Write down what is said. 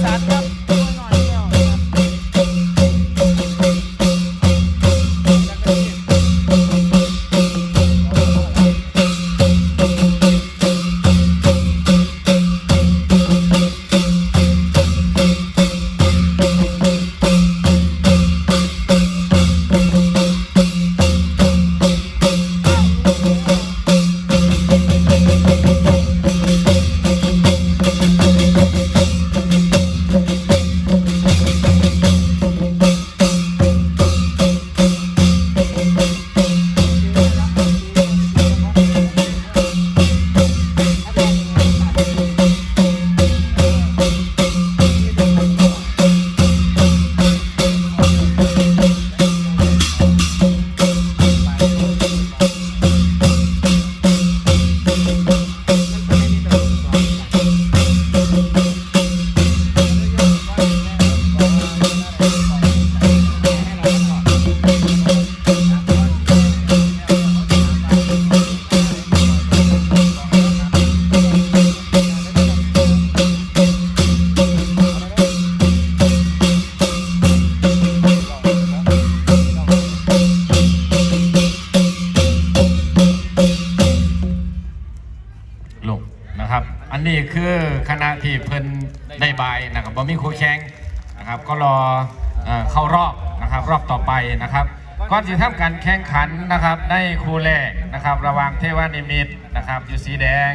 साथ นี้คือคณะที่เพิ่นได้บายนะครับบ่มีคู่แข่งนะครับ ก็รอเข้ารอบนะครับรอบต่อไปนะครับก่อนที่ทำการแข่งขันนะครับได้คู่แรกนะครับ ระหว่างเทวานิมิตนะครับอยู่สีแดง